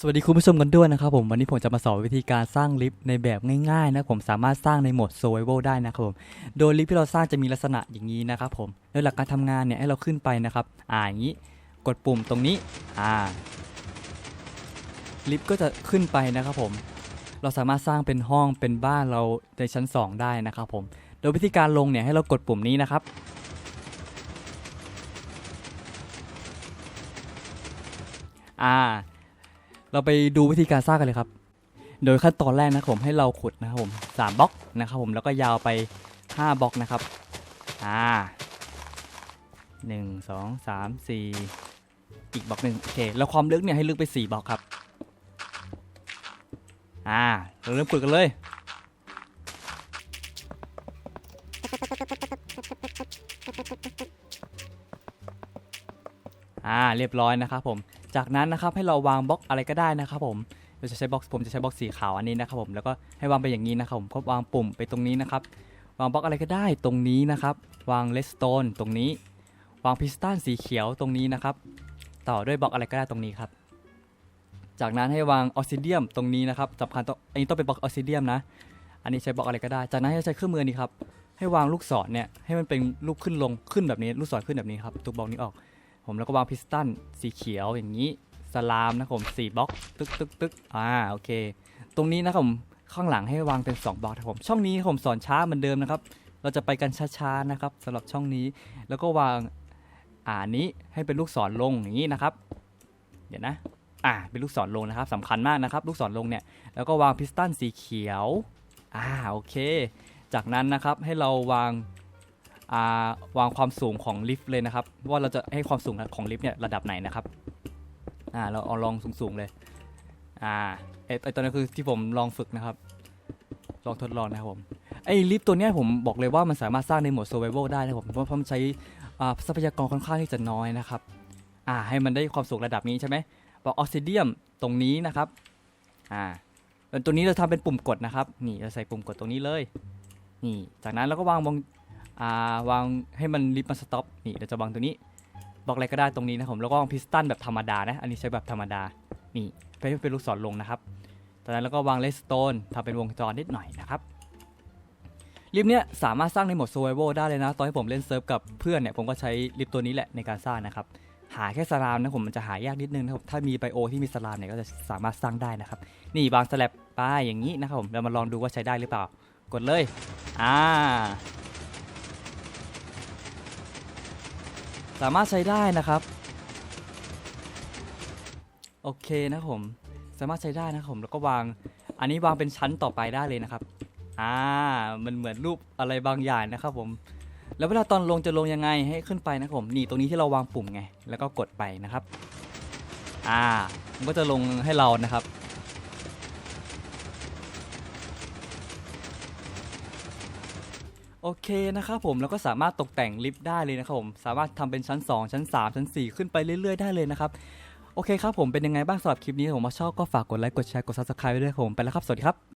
สวัสดีคุณผู้ชมกันด้วยนะครับผมวันนี้ผมจะมาสอนวิธีการสร้างลิฟต์ในแบบง่ายๆนะผมสามารถสร้างในโหมด survival ได้นะครับผมโดยลิฟต์ที่เราสร้างจะมีลักษณะอย่างนี้นะครับผมโดยหลักการทำงานเนี่ยให้เราขึ้นไปนะครับอ่าอย่างนี้กดปุ่มตรงนี้อ่าลิฟต์ก็จะขึ้นไปนะครับผมเราสามารถสร้างเป็นห้องเป็นบ้านเราในชั้น 2 ได้นะครับผมโดยวิธีการลงเนี่ยให้เรากดปุ่มนี้นะครับอ่า เราไปดูวิธีการสร้างกันเลยครับ โดยขั้นตอนแรกนะครับผมให้เราขุดนะครับผมสามบล็อกนะครับผมแล้วก็ยาวไป5บล็อกนะครับอ่าหนึ่งสองสามสี่อีกบล็อกหนึ่งโอเคแล้วความลึกเนี่ยให้ลึกไป4บล็อกครับอ่าเราเริ่มขุดกันเลยอ่าเรียบร้อยนะครับผม จากนั้นนะครับให้เราวางบล็อกอะไรก็ได้นะครับผมเราจะใช้บล็อกผมจะใช้บล็อกสีขาวอันนี้นะครับผมแล้วก็ให้วางไปอย่างนี้นะครับผมก็วางปุ่มไปตรงนี้นะครับวางบล็อกอะไรก็ได้ตรงนี้นะครับ วางเลสโตนตรงนี้ วางพิสตันสีเขียวตรงนี้นะครับ ต่อด้วยบล็อกอะไรก็ได้ตรงนี้ครับ จากนั้นให้วางออซิเดียมตรงนี้นะครับสำคัญต้องอันนี้ต้องเป็นบล็อกออซิเดียมนะ อันนี้ใช้บล็อกอะไรก็ได้ จากนั้นให้ใช้เครื่องมือนี้ครับให้วางลูกศรเนี่ยให้มันเป็นลูกขึ้นลงขึ้นแบบนี้ ลูกศรขึ้นแบบนี้ครับทุกบล็อกนี้ออก ผมแล้วก็วางพิสตันสีเขียวอย่างนี้สลามนะครับผมสี่บล็อกตึกตึกตึกอ่าโอเค ตรงนี้นะครับผมข้างหลังให้วางเป็น 2บล็อกนะครับผมช่องนี้ผมสอนช้าเหมือนเดิมนะครับ เราจะไปกันช้าๆนะครับสำหรับช่องนี้ แล้วก็วางอ่านี้ให้เป็นลูกศรลงอย่างนี้นะครับ เดี๋ยวนะอ่าเป็นลูกศรลงนะครับสำคัญมากนะครับ ลูกศรลงเนี่ยแล้วก็วางพิสตันสีเขียวอ่าโอเค จากนั้นนะครับให้เราวาง วางความสูงของลิฟต์เลยนะครับ ว่าเราจะให้ความสูงของลิฟต์เนี่ยระดับไหนนะครับอ่าเราเอาลองสูงๆเลยอ่าไอไอตัวนั้นคือที่ผมลองฝึกนะครับ ลองทดลองนะครับผมไอลิฟต์ตัวเนี้ยผมบอกเลยว่ามันสามารถสร้างในโหมด survival ได้นะครับผมเพราะเพราะมันใช้อ่าทรัพยากรค่อนข้างที่จะน้อยนะครับอ่าให้มันได้ความสูงระดับนี้ใช่ไหมบอกออซิเดียมตรงนี้นะครับอ่าตัวนี้เราทำเป็นปุ่มกดนะครับ นี่เราใส่ปุ่มกดตรงนี้เลย นี่ จากนั้นเราก็วางวง อ่าวางให้มันลิฟต์มันสต็อปนี่เราจะวางตัวนี้บล็อกอะไรก็ได้ตรงนี้นะครับผมแล้วก็วางพิสตันแบบธรรมดานะอันนี้ใช้แบบธรรมดานี่ไปให้เป็นลูกศรลงนะครับจากนั้นแล้วก็วางเลสโตนทำเป็นวงจรนิดหน่อยนะครับลิฟเนี้ยสามารถสร้างในโหมด survival ได้เลยนะ ตอนที่ผมเล่นเซิร์ฟกับเพื่อนเนี่ยผมก็ใช้ลิฟตัวนี้แหละในการสร้างนะครับ หาแค่สลามนะผมมันจะหายากนิดนึงนะครับถ้ามีไบโอที่มีสลามเนี่ยก็จะสามารถสร้างได้นะครับ นี่วางสแลบป้ายอย่างนี้นะครับผมเรามาลองดูว่าใช้ได้หรือเปล่า กดเลย อ่า สามารถใช้ได้นะครับ โอเคนะผม สามารถใช้ได้นะผม แล้วก็วาง อันนี้วางเป็นชั้นต่อไปได้เลยนะครับ อ่า มันเหมือนรูปอะไรบางอย่างนะครับผม แล้วเวลาตอนลงจะลงยังไงให้ขึ้นไปนะผม นี่ตรงนี้ที่เราวางปุ่มไง แล้วก็กดไปนะครับ อ่า มันก็จะลงให้เรานะครับ โอเคนะครับผมแล้วก็สามารถตกแต่งลิฟต์ได้เลยนะครับผมสามารถทำเป็นชั้น 2 ชั้น 3 ชั้น 4 ขึ้นไปเรื่อยๆ ได้เลยนะครับโอเคครับผมเป็นยังไงบ้างสำหรับคลิปนี้ผมมาชอบก็ฝากกดไลค์กดแชร์กด subscribe ไว้ด้วยครับผมไปแล้วครับ สวัสดีครับ